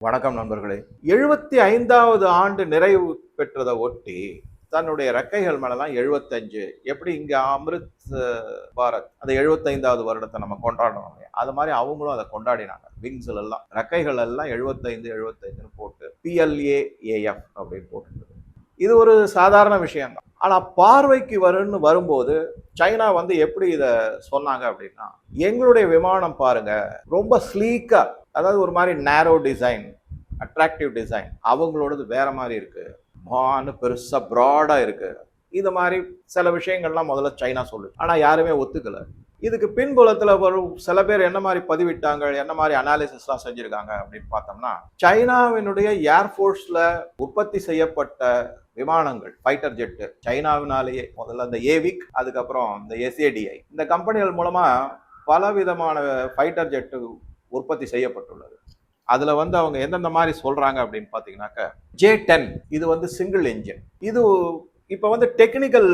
வணக்கம் நண்பர்களே. எழுபத்தி ஐந்தாவது ஆண்டு நிறைவு பெற்றதை ஒட்டி தன்னுடைய ரெக்கைகள் மேலலாம் எழுபத்தஞ்சு எப்படி இங்க அமிர்த் பாரத் அந்த எழுபத்தைந்தாவது வருடத்தை நம்ம கொண்டாடணும் அது மாதிரி அவங்களும் அதை கொண்டாடினாங்க. விங்ஸ்ல எல்லாம் ரெக்கைகள் எல்லாம் எழுபத்தைந்து எழுபத்தைந்துன்னு போட்டு பிஎல்ஏஏஎஃப் அப்படின்னு போட்டு இது ஒரு சாதாரண விஷயம் ஆனால் பார்வைக்கு வரும்னு வரும்போது சைனா வந்து எப்படி இதை சொன்னாங்க அப்படின்னா எங்களுடைய விமானம் பாருங்க ரொம்ப ஸ்லீக்காக அதாவது ஒரு மாதிரி நேரோ டிசைன் அட்ராக்டிவ் டிசைன் அவங்களோடது வேற மாதிரி இருக்கு. மான்னு பெருசாக ப்ராடாக இருக்கு. இது மாதிரி சில விஷயங்கள்லாம் முதல்ல சைனா சொல்லு ஆனால் யாருமே ஒத்துக்கல. இதுக்கு பின்புலத்தில் வரும் சில பேர் என்ன மாதிரி பதிவிட்டாங்க என்ன மாதிரி அனாலிசிஸ்லாம் செஞ்சுருக்காங்க அப்படின்னு பார்த்தோம்னா சைனாவினுடைய ஏர்ஃபோர்ஸில் உற்பத்தி செய்யப்பட்ட விமானங்கள் ஃபைட்டர் ஜெட்டு சைனாவினாலேயே முதல்ல இந்த ஏவிக் அதுக்கப்புறம் இந்த எஸ்ஏடிஐ இந்த கம்பெனிகள் மூலமாக பல விதமான ஃபைட்டர் ஜெட்டு உற்பத்தி செய்யப்பட்டுள்ளது. அதில் வந்து அவங்க எந்தெந்த மாதிரி சொல்கிறாங்க அப்படின்னு பார்த்தீங்கன்னாக்க ஜே டென் இது வந்து சிங்கிள் என்ஜின் இது இப்போ வந்து டெக்னிக்கல்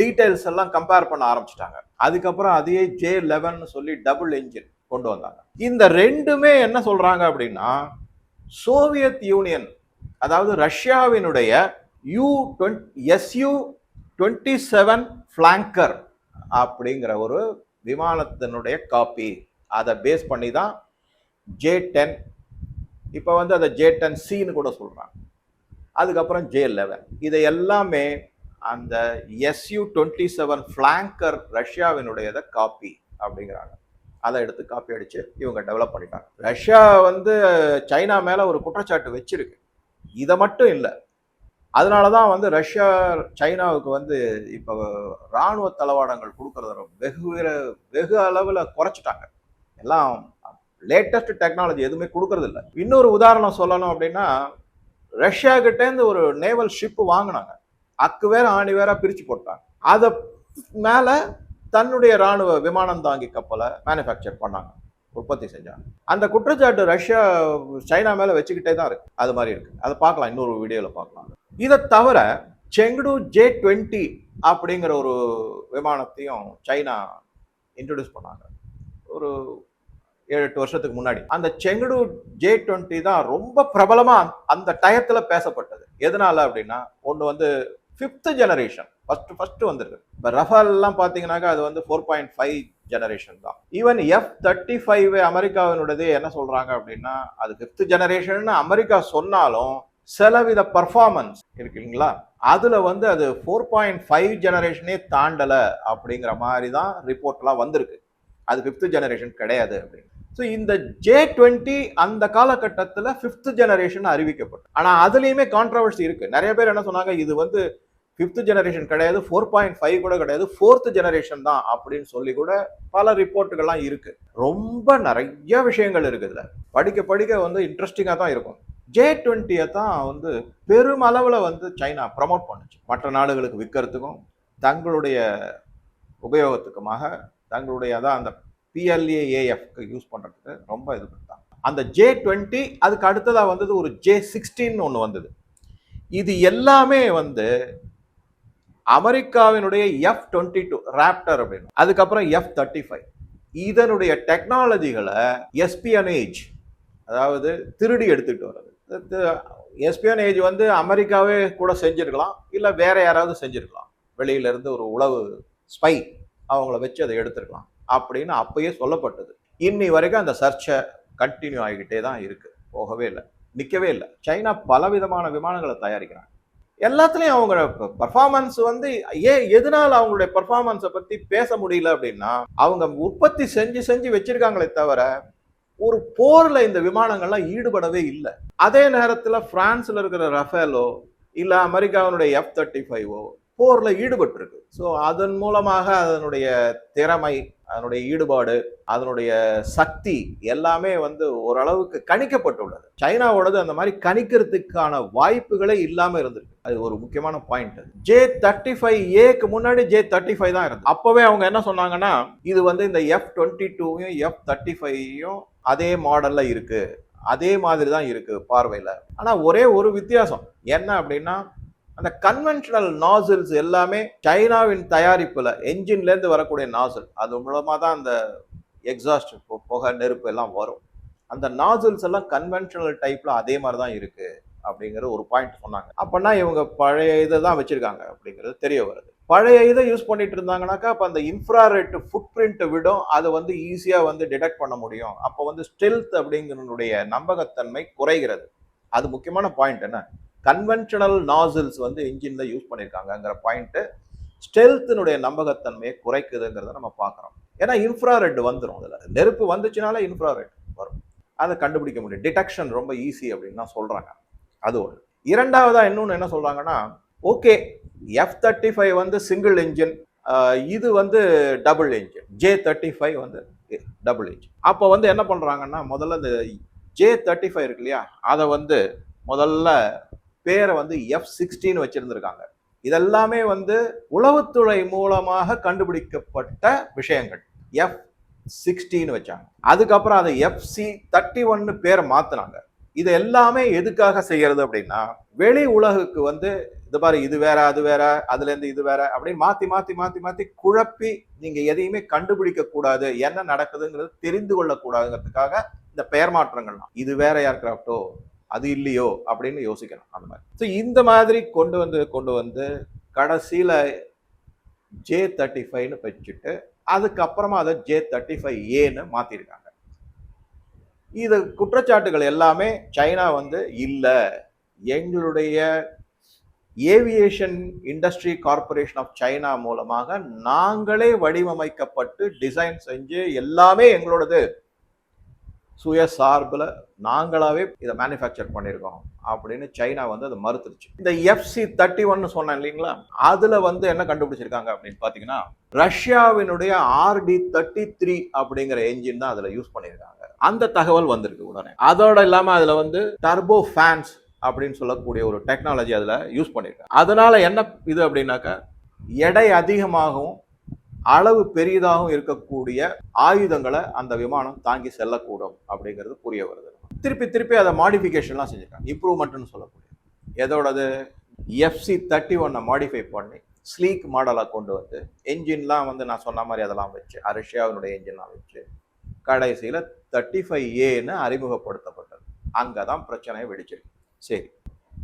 டீட்டெயில்ஸ் எல்லாம் கம்பேர் பண்ண ஆரம்பிச்சிட்டாங்க. அதுக்கப்புறம் அதையே ஜே லெவன் சொல்லி டபுள் என்ஜின் கொண்டு வந்தாங்க. இந்த ரெண்டுமே என்ன சொல்றாங்க அப்படின்னா சோவியத் யூனியன் அதாவது ரஷ்யாவினுடைய U twenty SU twenty seven flanker அப்படிங்கிற ஒரு விமானத்தினுடைய காப்பி அதை பேஸ் பண்ணி தான் ஜே டென் இப்போ வந்து அதை ஜே டென் சின்னு கூட சொல்கிறாங்க அதுக்கப்புறம் ஜே லெவன் இதை எல்லாமே அந்த எஸ்யூ டுவெண்ட்டி செவன் ஃப்ளாங்கர் ரஷ்யாவினுடையதை காப்பி அப்படிங்கிறாங்க. அதை எடுத்து காப்பி அடித்து இவங்க டெவலப் பண்ணிட்டாங்க. ரஷ்யா வந்து சைனா மேலே ஒரு குற்றச்சாட்டு வச்சிருக்கு. இதை மட்டும் இல்லை. அதனால தான் வந்து ரஷ்யா சைனாவுக்கு வந்து இப்போ இராணுவ தளவாடங்கள் கொடுக்கறத வெகு வெகு அளவில் குறைச்சிட்டாங்க. எல்லாம் லேட்டஸ்ட் டெக்னாலஜி எதுவுமே கொடுக்கறதில்ல இன்னொரு உதாரணம் சொல்லணும் அப்படின்னா ரஷ்யா கிட்டேருந்து ஒரு நேவல் ஷிப்பு வாங்கினாங்க. அக்கு வேற ஆணி வேற பிரிச்சு போட்டாங்க. அதை மேல தன்னுடைய ராணுவ விமானம் தாங்கி கப்பலை மேனுஃபேக்சர் பண்ணாங்க. உற்பத்தி செஞ்சாங்க. அந்த குற்றச்சாட்டு ரஷ்யா சைனா மேல வச்சுக்கிட்டே தான் இருக்கு. அது மாதிரி இருக்கு. அதை பார்க்கலாம். இன்னொரு வீடியோல பார்க்கலாம். இதை தவிர செங்குடு ஜே டுவெண்ட்டி அப்படிங்கிற ஒரு விமானத்தையும் சைனா இன்ட்ரடியூஸ் பண்ணாங்க. ஒரு ஏழு எட்டு வருஷத்துக்கு முன்னாடி. அந்த செங்குடு ஜே டுவெண்ட்டி தான் ரொம்ப பிரபலமாக அந்த டயத்தில் பேசப்பட்டது. எதனால அப்படின்னா ஒன்று வந்து ஃபிஃப்த்து ஜெனரேஷன் ஃபர்ஸ்ட் ஃபர்ஸ்ட் வந்திருக்கு. இப்போ ரஃபால்லாம் பார்த்தீங்கன்னாக்கா அது வந்து ஃபோர் பாயிண்ட் ஃபைவ் ஜெனரேஷன் தான். ஈவன் எஃப் தேர்ட்டி ஃபைவ் அமெரிக்காவினுடையது என்ன சொல்கிறாங்க அப்படின்னா அது ஃபிஃப்த் ஜெனரேஷன் அமெரிக்கா சொன்னாலும் சிலவித பர்ஃபார்மன்ஸ் இருக்குங்களா? இல்லைங்களா வந்து அது ஃபோர் பாயிண்ட் ஃபைவ் ஜெனரேஷனே தாண்டல அப்படிங்கிற மாதிரி தான் ரிப்போர்ட்லாம் வந்திருக்கு. அது ஃபிஃப்த் ஜெனரேஷன் கிடையாது அப்படின்னு. ஸோ இந்த ஜே டுவெண்ட்டி அந்த காலகட்டத்தில் ஃபிஃப்த் ஜெனரேஷன் அறிவிக்கப்பட்டு ஆனால் அதுலேயுமே கான்ட்ரவர்சி இருக்குது நிறைய பேர் என்ன சொன்னாங்க இது வந்து ஃபிஃப்த் ஜெனரேஷன் கிடையாது ஃபோர் பாயிண்ட் ஃபைவ் கூட கிடையாது ஃபோர்த் ஜெனரேஷன் தான் அப்படின்னு சொல்லி கூட பல ரிப்போர்ட்டுகள்லாம் இருக்கு. ரொம்ப நிறைய விஷயங்கள் இருக்குதுல படிக்க படிக்க வந்து இன்ட்ரெஸ்டிங்காக தான் இருக்கும். ஜே டுவெண்ட்டியை தான் வந்து பெருமளவில் வந்து சைனா ப்ரமோட் பண்ணுச்சு. மற்ற நாடுகளுக்கு விற்கிறதுக்கும் தங்களுடைய உபயோகத்துக்குமாக தங்களுடைய அதான் அந்த பிஎல்ஏஏஎஃப்க்கு யூஸ் பண்ணுறதுக்கு ரொம்ப இது பண்ணுறாங்க அந்த ஜே டுவெண்ட்டி அதுக்கு அடுத்ததாக வந்தது ஒரு ஜே சிக்ஸ்டீன் ஒன்று வந்தது. இது எல்லாமே வந்து அமெரிக்காவினுடைய எஃப் டுவெண்ட்டி டூ ராப்டர் அப்படின்னு. அதுக்கப்புறம் எஃப் தேர்ட்டி ஃபைவ் இதனுடைய டெக்னாலஜிகளை எஸ்பியனேஜ் அதாவது திருடி எடுத்துகிட்டு வர்றது. எஸ்பியனேஜ் வந்து அமெரிக்காவே கூட செஞ்சுருக்கலாம் இல்லை வேற யாராவது செஞ்சுருக்கலாம். வெளியிலேருந்து ஒரு உளவு ஸ்பை அவங்கள வச்சு அதை எடுத்துருக்கலாம் அப்படின்னு அப்பயே சொல்லப்பட்டது. இன்னி வரைக்கும் அந்த சர்ச்சை கண்டினியூ ஆகிக்கிட்டே தான் இருக்குது போகவே இல்லை நிற்கவே இல்லை. சைனா பலவிதமான விமானங்களை தயாரிக்கிறாங்க. எல்லாத்துலேயும் அவங்க பர்ஃபார்மன்ஸ் வந்து ஏன் எதனால் அவங்களுடைய பர்ஃபார்மன்ஸை பற்றி பேச முடியல அப்படின்னா அவங்க உற்பத்தி செஞ்சு செஞ்சு வச்சிருக்காங்களே தவிர ஒரு போரில் இந்த விமானங்கள்லாம் ஈடுபடவே இல்லை. அதே நேரத்தில் ஃப்ரான்ஸில் இருக்கிற ரஃபேலோ இல்லை அமெரிக்காவினுடைய எஃப் தேர்ட்டி ஃபைவோ போரில் ஈடுபட்டிருக்கு. ஸோ அதன் மூலமாக அதனுடைய திறமை அதனுடைய ஈடுபாடு அதனுடைய சக்தி எல்லாமே வந்து ஓரளவுக்கு கணிக்கப்பட்டுள்ளது. சைனாவோடது அந்த மாதிரி கணிக்கிறதுக்கான வாய்ப்புகளே இல்லாம இருந்திருக்கு. அது ஒரு முக்கியமான பாயிண்ட் ஜே தேர்ட்டி ஃபைவ் ஏக்கு முன்னாடி ஜே தேர்ட்டி ஃபைவ் தான் இருந்தது. அப்பவே அவங்க என்ன சொன்னாங்கன்னா இது வந்து இந்த எஃப் டுவெண்ட்டி டூவையும் எஃப் தேர்ட்டி ஃபைவையும் அதே மாடல்ல இருக்கு. அதே மாதிரி தான் இருக்கு பார்வையில. ஆனா ஒரே ஒரு வித்தியாசம். என்ன அப்படின்னா அந்த கன்வென்ஷனல் நாசில்ஸ் எல்லாமே சைனாவின் தயாரிப்பில் என்ஜின்லேருந்து வரக்கூடிய நாசில் அது மூலமாக தான் அந்த எக்ஸாஸ்ட் புகை நெருப்பு எல்லாம் வரும். அந்த நாசில்ஸ் எல்லாம் கன்வென்ஷனல் டைப்பில் அதே மாதிரி தான் இருக்குது அப்படிங்கிற ஒரு பாயிண்ட் சொன்னாங்க. அப்பனா இவங்க பழைய இதை தான் வச்சுருக்காங்க அப்படிங்கிறது தெரிய வருது. பழைய இதை யூஸ் பண்ணிட்டு இருந்தாங்கனாக்கா அப்போ அந்த இன்ஃப்ராரெட் ஃபுட் பிரிண்ட்டை விடும். அதை வந்து ஈஸியாக வந்து டிடெக்ட் பண்ண முடியும். அப்போ வந்து ஸ்டெல்த் அப்படிங்கிறனுடைய நம்பகத்தன்மை குறைகிறது. அது முக்கியமான பாயிண்ட் என்ன? கன்வென்ஷனல் நாசில்ஸ் வந்து இன்ஜினில் யூஸ் பண்ணியிருக்காங்கங்கிற பாயிண்ட்டு ஸ்டெல்த்தினுடைய நம்பகத்தன்மையை குறைக்குதுங்கிறத நம்ம பார்க்குறோம். ஏன்னா இன்ஃப்ராரெட் வந்துடும் அதில். நெருப்பு வந்துச்சுனாலே இன்ஃப்ராரெட் வரும். அதை கண்டுபிடிக்க முடியும். டிடெக்ஷன் ரொம்ப ஈஸி அப்படின்னு தான் சொல்கிறாங்க அது ஒன்று இரண்டாவதாக இன்னொன்று என்ன சொல்கிறாங்கன்னா ஓகே எஃப் தேர்ட்டி ஃபைவ் வந்து சிங்கிள் இன்ஜின் இது வந்து double engine J thirty five வந்து டபுள் இன்ஜின் அப்போ வந்து என்ன பண்ணுறாங்கன்னா முதல்ல இந்த ஜே தேர்ட்டி ஃபைவ் இருக்கு இல்லையா? அதை வந்து முதல்ல பேரை வந்து எஃப் சிக்ஸ்டீன் வச்சுருந்துருக்காங்க. இதெல்லாமே வந்து உளவுத்துறை மூலமாக கண்டுபிடிக்கப்பட்ட விஷயங்கள். எஃப் சிக்ஸ்டீன் வச்சாங்க. அதுக்கப்புறம் அதை எஃப்சி தேர்ட்டி ஒன்னு பேரை மாத்தினாங்க. இது எல்லாமே எதுக்காக செய்யறது அப்படின்னா வெளி உலகுக்கு வந்து இது பாரு இது வேற அது வேற அதுல இருந்து இது வேற அப்படின்னு மாத்தி மாத்தி மாத்தி மாத்தி குழப்பி நீங்க எதையுமே கண்டுபிடிக்க கூடாது என்ன நடக்குதுங்கிறது தெரிந்து கொள்ளக்கூடாதுங்கிறதுக்காக இந்த பெயர் மாற்றங்கள்லாம். இது வேற ஏர்கிராஃப்டோ அது இல்லையோ அப்படின்னு யோசிக்கணும் அந்த மாதிரி. ஸோ இந்த மாதிரி கொண்டு வந்து கொண்டு வந்து கடைசியில் ஜே தேர்ட்டி ஃபைவ்னு வச்சுட்டு அதுக்கப்புறமா அதை ஜே தேர்ட்டி ஃபைவ் ஏன்னு மாற்றிருக்காங்க இது குற்றச்சாட்டுகள் எல்லாமே சைனா வந்து இல்லை. எங்களுடைய aviation industry corporation of China மூலமாக நாங்களே வடிவமைக்கப்பட்டு டிசைன் செஞ்சு எல்லாமே எங்களோடது. சுய சார்பில் இதை மேனுஃபேக்சர் பண்ணியிருக்கோம் அப்படின்னு சைனா வந்து அதை மறுத்துருச்சு இந்த எஃப்சி தேர்ட்டி ஒன்னு சொன்னேன் இல்லைங்களா? அதில் வந்து என்ன கண்டுபிடிச்சிருக்காங்க அப்படின்னு பார்த்தீங்கன்னா ரஷ்யாவினுடைய ஆர்டி தேர்ட்டி த்ரீ அப்படிங்கிற என்ஜின் தான் அதில் யூஸ் பண்ணியிருக்காங்க. அந்த தகவல் வந்திருக்கு உடனே. அதோட இல்லாமல் அதில் வந்து டர்போ ஃபேன்ஸ் அப்படின்னு சொல்லக்கூடிய ஒரு டெக்னாலஜி அதில் யூஸ் பண்ணியிருக்காங்க. அதனால் என்ன இது அப்படின்னாக்கா எடை அதிகமாகவும் அளவு பெரியதாகவும் இருக்கக்கூடிய ஆயுதங்களை அந்த விமானம் தாங்கி செல்லக்கூடும் அப்படிங்கிறது புரிய வருது. திருப்பி திருப்பி அதை மாடிஃபிகேஷன்லாம் செஞ்சுருக்காங்க. இம்ப்ரூவ்மெண்ட்னு சொல்லக்கூடிய. எதோடது? எஃப்சி தேர்ட்டி ஒன்னை மாடிஃபை பண்ணி ஸ்லீக் மாடலாக கொண்டு வந்து என்ஜின்லாம் வந்து நான் சொன்ன மாதிரி அதெல்லாம் வச்சு ரஷ்யாவினுடைய என்ஜின்லாம் வச்சு கடைசியில் தேர்ட்டி ஃபைவ் ஏன்னு அறிமுகப்படுத்தப்பட்டது. அங்கே தான் பிரச்சனையை வெடிச்சிருக்கு. சரி.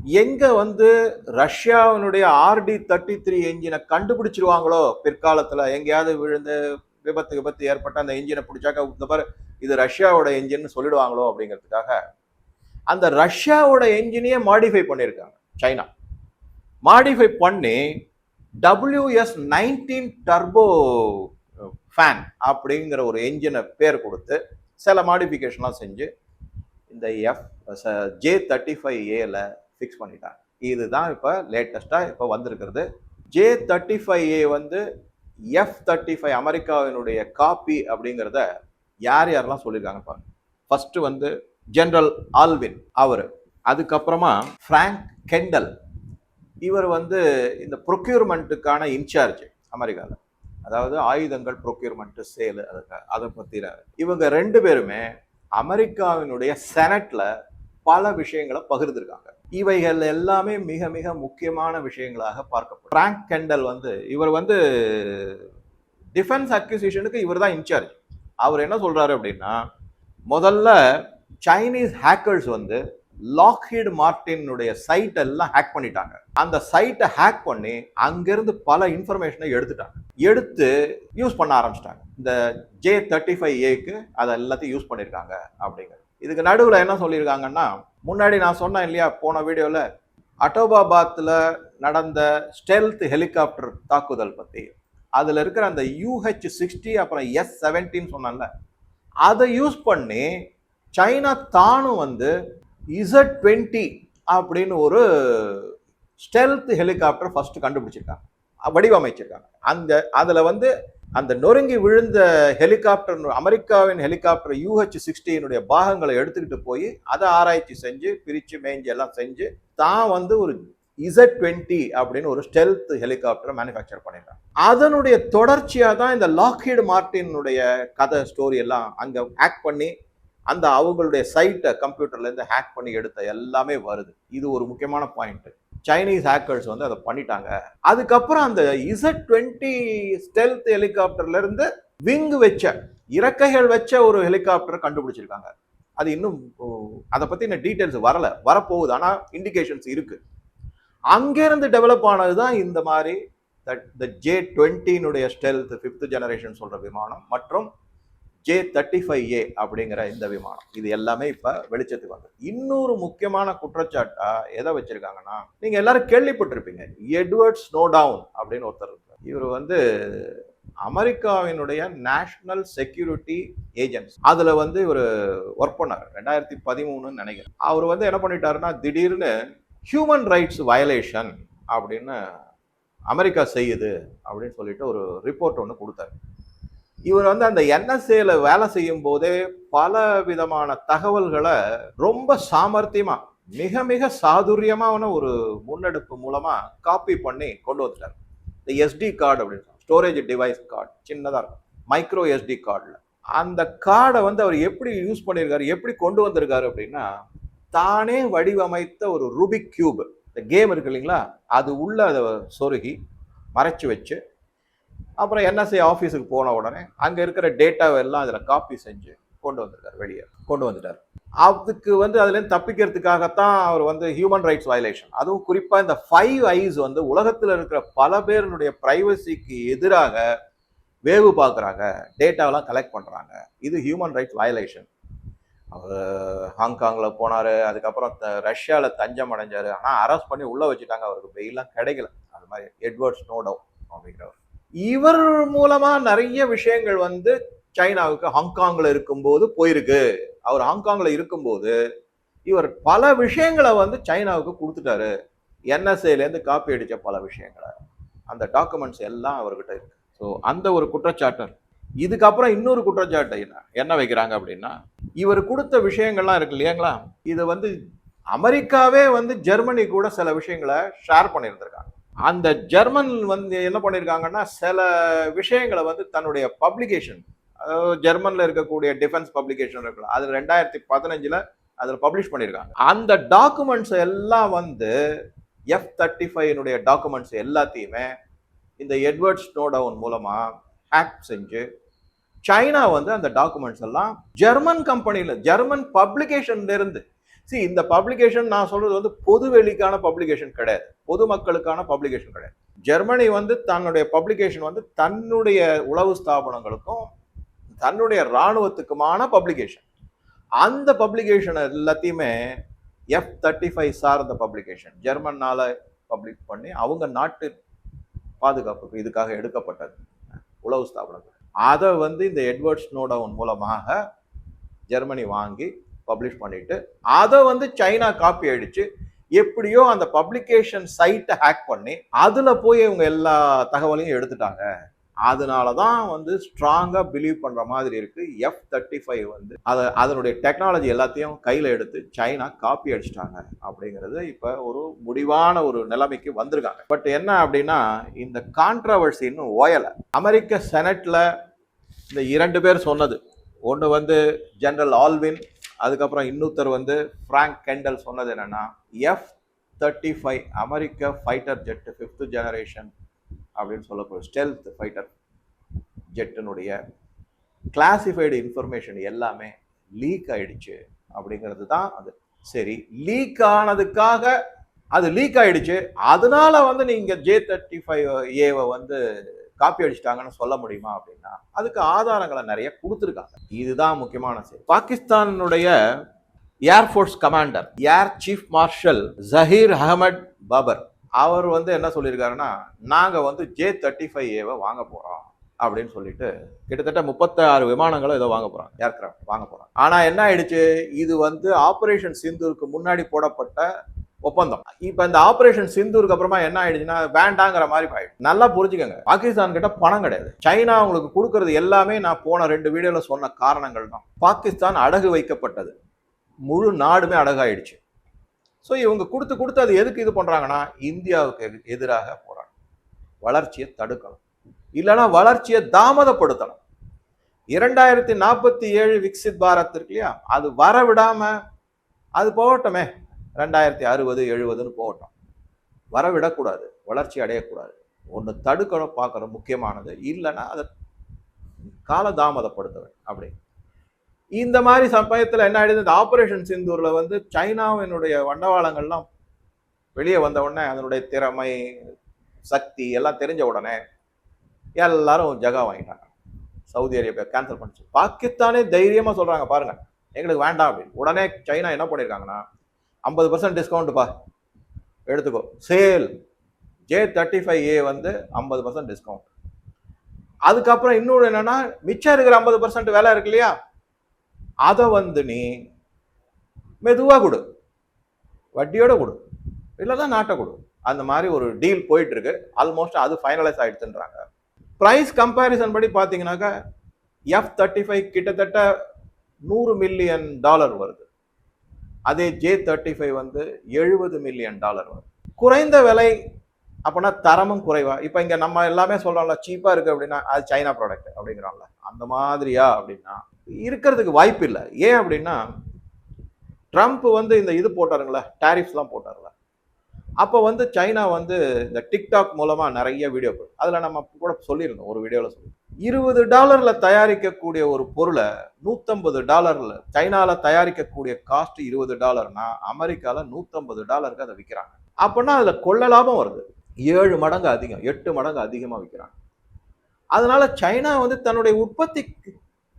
எங்க வந்து ரஷ்யாவினுடைய ஆர்டி தேர்ட்டி த்ரீ என்ஜினை கண்டுபிடிச்சிருவாங்களோ? பிற்காலத்துல எங்கேயாவது விழுந்து விபத்து விபத்து ஏற்பட்ட அந்த என்ஜினை பிடிச்சாக்க இந்த மாதிரி இது ரஷ்யாவோட என்ஜின் சொல்லிடுவாங்களோ அப்படிங்கிறதுக்காக அந்த ரஷ்யாவோட என்ஜினையே மாடிஃபை பண்ணியிருக்காங்க சைனா. மாடிஃபை பண்ணி டபிள்யூஎஸ் நைன்டீன் டர்போ ஃபேன் அப்படிங்கிற ஒரு என்ஜினை பேர் கொடுத்து சில மாடிஃபிகேஷன்லாம் செஞ்சு இந்த எஃப் ஜே தேர்ட்டி ஃபைவ் ஏல ஃபிக்ஸ் பண்ணிட்டாங்க. இதுதான் இப்போ லேட்டஸ்ட்டாக இப்போ வந்திருக்கிறது. ஜே தேர்ட்டி ஃபைவ் ஏ வந்து எஃப் தேர்ட்டி ஃபைவ் அமெரிக்காவினுடைய காப்பி அப்படிங்கிறத யார் யாரெல்லாம் சொல்லியிருக்காங்க பாருங்க. ஃபர்ஸ்ட் வந்து ஜென்ரல் ஆல்வின் அவர். அதுக்கப்புறமா ஃப்ராங்க் கெண்டல் இவர் வந்து இந்த ப்ரொக்யூர்மெண்ட்டுக்கான இன்சார்ஜ் அமெரிக்காவில் அதாவது ஆயுதங்கள் ப்ரொக்யூர்மெண்ட்டு சேலு அதுக்கு அதை பற்றின இவங்க ரெண்டு பேருமே அமெரிக்காவினுடைய செனட்டில் பல விஷயங்களை பகிர்ந்துருக்காங்க. இவைகள் எல்லாமே மிக மிக முக்கியமான விஷயங்களாக பார்க்கப்படும். பிராங்க் கெண்டல் வந்து இவர் வந்து டிஃபென்ஸ் அக்யூசிஷனுக்கு இவர் தான் இன்சார்ஜ் அவர் என்ன சொல்கிறாரு அப்படின்னா முதல்ல சைனீஸ் ஹேக்கர்ஸ் வந்து லாக்ஹீட் மார்டினுடைய சைட் எல்லாம் ஹேக் பண்ணிட்டாங்க. அந்த சைட்டை ஹேக் பண்ணி அங்கிருந்து பல இன்ஃபர்மேஷனை எடுத்துட்டாங்க. எடுத்து யூஸ் பண்ண ஆரம்பிச்சிட்டாங்க. இந்த ஜே தேர்ட்டி ஃபைவ் ஏக்கு அதை எல்லாத்தையும் யூஸ் பண்ணியிருக்காங்க அப்படிங்கிறது இதுக்கு நடுவில் என்ன சொல்லியிருக்காங்கன்னா முன்னாடி நான் சொன்னேன் இல்லையா போன வீடியோவில் அட்டோபாபாத்தில் நடந்த ஸ்டெல்த் ஹெலிகாப்டர் தாக்குதல் பற்றி அதில் இருக்கிற அந்த யூஹெச் சிக்ஸ்டி அப்புறம் எஸ் செவன்டீன் சொன்னேன்ல அதை யூஸ் பண்ணி சைனா தானும் வந்து இசட் டுவெண்ட்டி அப்படின்னு ஒரு ஸ்டெல்த் ஹெலிகாப்டர் ஃபஸ்ட்டு கண்டுபிடிச்சிருக்காங்க வடிவமைச்சிருக்காங்க. அந்த அதில் வந்து அந்த நொறுங்கி விழுந்த ஹெலிகாப்டர் அமெரிக்காவின் ஹெலிகாப்டர் யூஹெச் சிக்ஸ்டியினுடைய பாகங்களை எடுத்துக்கிட்டு போய் அதை ஆராய்ச்சி செஞ்சு பிரித்து மேய்ஞ்சி எல்லாம் செஞ்சு தான் வந்து ஒரு இசட் டுவெண்ட்டி அப்படின்னு ஒரு ஸ்டெல்த் ஹெலிகாப்டரை மேனுஃபேக்சர் பண்ணிடுறாங்க அதனுடைய தொடர்ச்சியாக தான் இந்த லாக்ஹீடு மார்டினுடைய கதை ஸ்டோரி எல்லாம் அங்கே ஹேக் பண்ணி அந்த அவங்களுடைய சைட்டை கம்ப்யூட்டர்லேருந்து ஹேக் பண்ணி எடுத்த எல்லாமே வருது. இது ஒரு முக்கியமான பாயிண்ட்டு சைனீஸ் ஹேக்கர்ஸ் வந்து அதை பண்ணிட்டாங்க. அதுக்கப்புறம் அந்த இசட் டுவெண்ட்டி ஸ்டெல்த் ஹெலிகாப்டர்லேருந்து விங் வச்ச இறக்கைகள் வச்ச ஒரு ஹெலிகாப்டரை கண்டுபிடிச்சிருக்காங்க. அது இன்னும் அதை பத்தின டீட்டெயில்ஸ் வரலை. வரப்போகுது. ஆனால் இண்டிகேஷன்ஸ் இருக்குது அங்கேருந்து டெவலப் ஆனது தான் இந்த மாதிரி த ஜே டுவெண்ட்டினுடைய ஸ்டெல்த் ஃபிஃப்த் ஜெனரேஷன் சொல்கிற விமானம் மற்றும் ஜே தேர்ட்டி ஃபைவ் ஏ அப்படிங்கிற இந்த விமானம். இது எல்லாமே இப்போ வெளிச்சத்துக்கு வந்து இன்னொரு முக்கியமான குற்றச்சாட்டா எதை வச்சிருக்காங்கன்னா நீங்கள் எல்லாரும் கேள்விப்பட்டிருப்பீங்க. எட்வர்ட் ஸ்னோடவுன் அப்படின்னு ஒருத்தர் இருக்கார். இவர் வந்து அமெரிக்காவினுடைய நேஷனல் செக்யூரிட்டி ஏஜென்ட்ஸ் அதில் வந்து இவர் ஒர்க் பண்ணார். ரெண்டாயிரத்தி பதிமூணுன்னு நினைக்கிறேன். அவர் வந்து என்ன பண்ணிட்டாருன்னா திடீர்னு ஹியூமன் ரைட்ஸ் வயலேஷன் அப்படின்னு அமெரிக்கா செய்யுது அப்படின்னு சொல்லிட்டு ஒரு ரிப்போர்ட் ஒன்று கொடுத்தாரு. இவர் வந்து அந்த என்எஸ்ஏல வேலை செய்யும் போதே பல விதமான தகவல்களை ரொம்ப சாமர்த்தியமா மிக மிக சாதுரியமான ஒரு முன்னெடுப்பு மூலமா காப்பி பண்ணி கொண்டு வந்துட்டார். இந்த எஸ்டி கார்டு அப்படின்னு ஸ்டோரேஜ் டிவைஸ் கார்டு சின்னதா இருக்கும். மைக்ரோ எஸ்டி கார்டில் அந்த கார்டை வந்து அவர் எப்படி யூஸ் பண்ணியிருக்காரு எப்படி கொண்டு வந்திருக்காரு அப்படின்னா தானே வடிவமைத்த ஒரு ரூபிக் கியூப் இந்த கேம் இருக்கு இல்லைங்களா? அது உள்ள அதை சொருகி மறைச்சு வச்சு அப்புறம் என்எஸ்ஏ ஆஃபீஸுக்கு போன உடனே அங்கே இருக்கிற டேட்டாவை எல்லாம் அதில் காப்பி செஞ்சு கொண்டு வந்திருக்காரு வெளியே. கொண்டு வந்துட்டார். அதுக்கு வந்து அதுலேருந்து தப்பிக்கிறதுக்காகத்தான் அவர் வந்து ஹியூமன் ரைட்ஸ் வயலேஷன் அதுவும் குறிப்பாக இந்த ஃபைவ் ஐஸ் வந்து உலகத்தில் இருக்கிற பல பேருடைய ப்ரைவசிக்கு எதிராக வேவு பார்க்குறாங்க. டேட்டாவெல்லாம் கலெக்ட் பண்ணுறாங்க இது ஹியூமன் ரைட்ஸ் வயலேஷன் அவர் ஹாங்காங்கில் போனார் அதுக்கப்புறம் ரஷ்யாவில் தஞ்சம் அடைஞ்சார். ஆனால் அரெஸ்ட் பண்ணி உள்ளே வச்சுட்டாங்க. அவருக்கு வெயிலாம் கிடைக்கல. அது மாதிரி எட்வர்ட் ஸ்னோடோ அப்படிங்கிறவர். இவர் மூலமா நிறைய விஷயங்கள் வந்து சைனாவுக்கு ஹாங்காங்ல இருக்கும்போது போயிருக்கு. அவர் ஹாங்காங்ல இருக்கும்போது இவர் பல விஷயங்களை வந்து சைனாவுக்கு கொடுத்துட்டாரு. என்எஸ்ஏலேருந்து காப்பி அடித்த பல விஷயங்களை. அந்த டாக்குமெண்ட்ஸ் எல்லாம் அவர்கிட்ட இருக்கு. ஸோ அந்த ஒரு குற்றச்சாட்டர் இதுக்கப்புறம் இன்னொரு குற்றச்சாட்டு என்ன? என்ன வைக்கிறாங்க அப்படின்னா இவர் கொடுத்த விஷயங்கள்லாம் இருக்கு இல்லையாங்களா? இதை வந்து அமெரிக்காவே வந்து ஜெர்மனி கூட சில விஷயங்களை ஷேர் பண்ணியிருந்திருக்காங்க. அந்த ஜெர்மன் வந்து என்ன பண்ணியிருக்காங்கன்னா சில விஷயங்களை வந்து தன்னுடைய பப்ளிகேஷன் ஜெர்மனில் இருக்கக்கூடிய டிஃபென்ஸ் பப்ளிகேஷன் இருக்கலாம் அது ரெண்டாயிரத்தி பதினஞ்சில் அதில் பப்ளிஷ் பண்ணியிருக்காங்க அந்த டாக்குமெண்ட்ஸ் எல்லாம் வந்து எஃப் தேர்ட்டி ஃபைவ்னுடைய டாக்குமெண்ட்ஸ் எல்லாத்தையுமே இந்த எட்வர்ட் ஸ்னோடவுன் மூலமாக ஹேக் செஞ்சு சைனா வந்து அந்த டாக்குமெண்ட்ஸ் எல்லாம் ஜெர்மன் கம்பெனியில் ஜெர்மன் பப்ளிகேஷன்லேருந்து சி இந்த பப்ளிகேஷன் நான் சொல்றது வந்து பொதுவெளிக்கான பப்ளிகேஷன் கிடையாது. பொதுமக்களுக்கான பப்ளிகேஷன் கிடையாது. ஜெர்மனி வந்து தன்னுடைய பப்ளிகேஷன் வந்து தன்னுடைய உளவு ஸ்தாபனங்களுக்கும் தன்னுடைய இராணுவத்துக்குமான பப்ளிகேஷன் அந்த பப்ளிகேஷன் எல்லாத்தையுமே எஃப் தேர்ட்டி ஃபைவ் சார்ந்த பப்ளிகேஷன் ஜெர்மன்னால பப்ளிக் பண்ணி அவங்க நாட்டு பாதுகாப்புக்கு இதுக்காக எடுக்கப்பட்டது. உளவு ஸ்தாபனங்கள். அதை வந்து இந்த எட்வர்ட் ஸ்னோடவுன் மூலமாக ஜெர்மனி வாங்கி பப்ளிஷ் பண்ணிட்டு அதை வந்து சைனா காப்பி அடிச்சு எப்படியோ அந்த பப்ளிகேஷன் சைட்டை ஹேக் பண்ணி அதில் போய் இவங்க எல்லா தகவலையும் எடுத்துட்டாங்க. அதனால தான் வந்து ஸ்ட்ராங்காக பிலீவ் பண்ணுற மாதிரி இருக்குது எஃப் தேர்ட்டி ஃபைவ் வந்து அதை அதனுடைய டெக்னாலஜி எல்லாத்தையும் கையில் எடுத்து சைனா காப்பி அடிச்சிட்டாங்க அப்படிங்கிறது இப்போ ஒரு முடிவான ஒரு நிலைமைக்கு வந்திருக்காங்க. பட் என்ன அப்படின்னா இந்த கான்ட்ரவர்சி இன்னும் ஓயலை. அமெரிக்க செனட்டில் இந்த இரண்டு பேர் சொன்னது. ஒன்று வந்து ஜெனரல் ஆல்வின் அதுக்கப்புறம் இன்னொருத்தர் வந்து ஃப்ராங்க் கெண்டல் சொன்னது என்னென்னா எஃப் தேர்ட்டி ஃபைவ் அமெரிக்க ஃபைட்டர் ஜெட்டு ஃபிஃப்த்து ஜெனரேஷன் அப்படின்னு சொல்லக்கூடிய ஸ்டெல்த் ஃபைட்டர் ஜெட்டினுடைய கிளாசிஃபைடு இன்ஃபர்மேஷன் எல்லாமே லீக் ஆயிடுச்சு அப்படிங்கிறது தான் அது. சரி லீக் ஆனதுக்காக அது லீக் ஆயிடுச்சு. அதனால வந்து நீங்கள் ஜே தேர்ட்டி ஃபைவ் ஏவை வந்து காப்பி அடிச்சிட்டாங்கன்னு சொல்ல முடியுமா அப்படின்னா அதுக்கு ஆதாரங்களை நிறைய கொடுத்துருக்காங்க. இதுதான் முக்கியமான செய்தி. பாகிஸ்தானுடைய air force commander air chief marshal Zaheer Ahmed Babar அவர் வந்து என்ன சொல்லியிருக்காருன்னா நாங்கள் வந்து ஜே தேர்ட்டி ஃபைவ் ஏவை வாங்க போகிறோம் அப்படின்னு சொல்லிட்டு கிட்டத்தட்ட முப்பத்தாறு விமானங்களும் ஏதோ வாங்க போறாங்க ஏர்கிராஃப்ட் வாங்க போகிறோம் ஆனால் என்ன ஆயிடுச்சு? இது வந்து ஆப்ரேஷன் சிந்தூருக்கு முன்னாடி போடப்பட்ட ஒப்பந்தம். இப்ப இந்த ஆபரேஷன் சிந்தூருக்கு அப்புறமா என்ன ஆயிடுச்சுன்னா வேண்டாங்கிற மாதிரி ஆயிடுச்சு. நல்லா புரிஞ்சுக்கங்க. பாகிஸ்தான் கிட்ட பணம் கிடையாது. சைனா உங்களுக்கு கொடுக்கறது எல்லாமே நான் போன ரெண்டு வீடியோல சொன்ன காரணங்கள் தான். பாகிஸ்தான் அடகு வைக்கப்பட்டது. முழு நாடுமே அடகாயிடுச்சு. ஸோ இவங்க கொடுத்து கொடுத்து அது எதுக்கு இது பண்றாங்கன்னா இந்தியாவுக்கு எதிராக போறாங்க வளர்ச்சியை தடுக்கணும். இல்லைன்னா வளர்ச்சியை தாமதப்படுத்தணும். இரண்டாயிரத்தி நாற்பத்தி ஏழு விக்சித் பாரத் இருக்கு இல்லையா? அது வர விடாம அது போகட்டுமே. ரெண்டாயிரத்தி அறுபது எழுபதுன்னு போகட்டும். வரவிடக்கூடாது வளர்ச்சி அடையக்கூடாது. ஒன்று தடுக்கணும் பார்க்கணும் முக்கியமானது. இல்லைன்னா அதை காலதாமதப்படுத்த வேண்டும் அப்படி. இந்த மாதிரி சமயத்தில் என்ன ஆயிடுது? இந்த ஆப்ரேஷன் சிந்தூரில் வந்து சைனாவினுடைய வண்டவாளங்கள்லாம் வெளியே வந்த உடனே அதனுடைய திறமை சக்தி எல்லாம் தெரிஞ்ச உடனே எல்லாரும் ஜகா வாங்கிட்டாங்க. சவுதி அரேபியா கேன்சல் பண்ணிச்சு. பாகிஸ்தானே தைரியமாக சொல்கிறாங்க பாருங்கள் எங்களுக்கு வேண்டாம் அப்படின்னு. உடனே சைனா என்ன பண்ணியிருக்காங்கன்னா ஐம்பது பர்சன்ட் டிஸ்கவுண்ட்டுப்பா எடுத்துக்கோ. Sale J thirty five A வந்து ஐம்பது பர்சன்ட் டிஸ்கவுண்ட் அதுக்கப்புறம் இன்னொன்று என்னன்னா மிச்சம் இருக்கிற ஐம்பது பர்சன்ட் வேலை இருக்கு இல்லையா? அதை வந்து நீ மெதுவாக கொடு. வட்டியோட கொடு. இல்லைன்னா நாட்டை கொடு. அந்த மாதிரி ஒரு டீல் போயிட்டுருக்கு. ஆல்மோஸ்ட் அது ஃபைனலைஸ் ஆகிடுச்சுன்றாங்க ப்ரைஸ் கம்பேரிசன் படி பார்த்தீங்கன்னாக்கா எஃப் தேர்ட்டி ஃபைவ் கிட்டத்தட்ட நூறு மில்லியன் டாலர் வருது. அதே ஜே தேர்ட்டி ஃபைவ் வந்து எழுபது மில்லியன் டாலர் வரும். குறைந்த விலை அப்படின்னா தரமும் குறைவா? இப்போ இங்கே நம்ம எல்லாமே சொல்கிறோம்ல சீப்பாக இருக்குது அப்படின்னா அது சைனா ப்ராடக்ட் அப்படிங்கிறோம்ல. அந்த மாதிரியா அப்படின்னா இருக்கிறதுக்கு வாய்ப்பு இல்லை. ஏன் அப்படின்னா ட்ரம்ப் வந்து இந்த இது போட்டாருங்களே டேரிஃப்ஸ்லாம் போட்டார்ல. அப்போ வந்து சைனா வந்து இந்த டிக்டாக் மூலமாக நிறைய வீடியோ அதில் நம்ம கூட சொல்லியிருந்தோம் ஒரு வீடியோவில் சொல்லியிருந்தோம். இருபது டாலரில் தயாரிக்கக்கூடிய ஒரு பொருளை நூற்றம்பது டாலரில் சைனாவில் தயாரிக்கக்கூடிய காஸ்ட் இருபது டாலர்னா அமெரிக்காவில் நூற்றம்பது டாலருக்கு அதை விற்கிறாங்க அப்படின்னா அதில் கொள்ள லாபம் வருது. ஏழு மடங்கு அதிகம் எட்டு மடங்கு அதிகமாக விற்கிறாங்க அதனால சைனா வந்து தன்னுடைய உற்பத்தி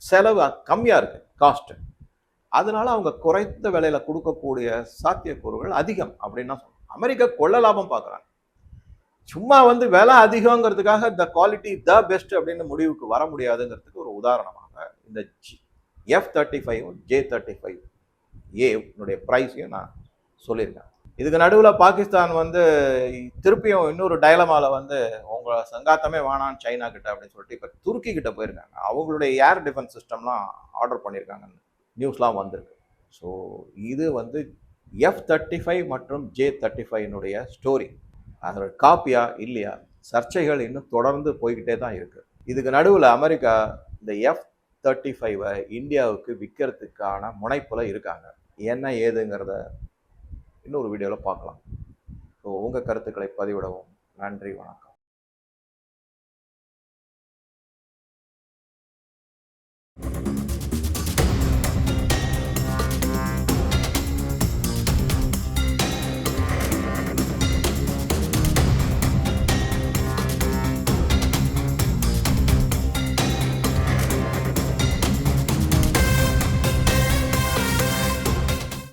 செலவு கம்மியாக இருக்கு காஸ்ட் அதனால அவங்க குறைந்த விலையில கொடுக்கக்கூடிய சாத்தியக்கூறுகள் அதிகம் அப்படின்னு தான் சொல்லணும் அமெரிக்கா கொள்ள லாபம் பார்க்குறாங்க. சும்மா வந்து விலை அதிகங்கிறதுக்காக த குவாலிட்டி த பெஸ்ட் அப்படின்னு முடிவுக்கு வர முடியாதுங்கிறதுக்கு ஒரு உதாரணமாக இந்த F thirty five J thirty five ஏனுடைய ப்ரைஸையும் நான் சொல்லியிருக்கேன். இதுக்கு நடுவில் பாகிஸ்தான் வந்து திருப்பியும் இன்னொரு டைலமாவில் வந்து உங்களை சங்காத்தமே வேணாம் சைனா கிட்ட அப்படின்னு சொல்லிட்டு இப்போ துருக்கி கிட்ட போயிருக்காங்க. அவங்களுடைய ஏர் டிஃபென்ஸ் சிஸ்டம்லாம் ஆர்டர் பண்ணியிருக்காங்க நியூஸ்லாம் வந்திருக்கு. ஸோ இது வந்து எஃப் தேர்ட்டி ஃபைவ் மற்றும் ஜே தேர்ட்டி ஃபைவ்னுடைய ஸ்டோரி அதோட காப்பியா இல்லையா? சர்ச்சைகள் இன்னும் தொடர்ந்து போய்கிட்டே தான் இருக்கு. இதுக்கு நடுவில் அமெரிக்கா இந்த எஃப் தேர்ட்டி ஃபைவை இந்தியாவுக்கு விற்கிறதுக்கான முனைப்பில் இருக்காங்க. என்ன ஏதுங்கிறத இன்னொரு வீடியோவில் பார்க்கலாம். ஸோ உங்கள் கருத்துக்களை பதிவிடவும். நன்றி வணக்கம்.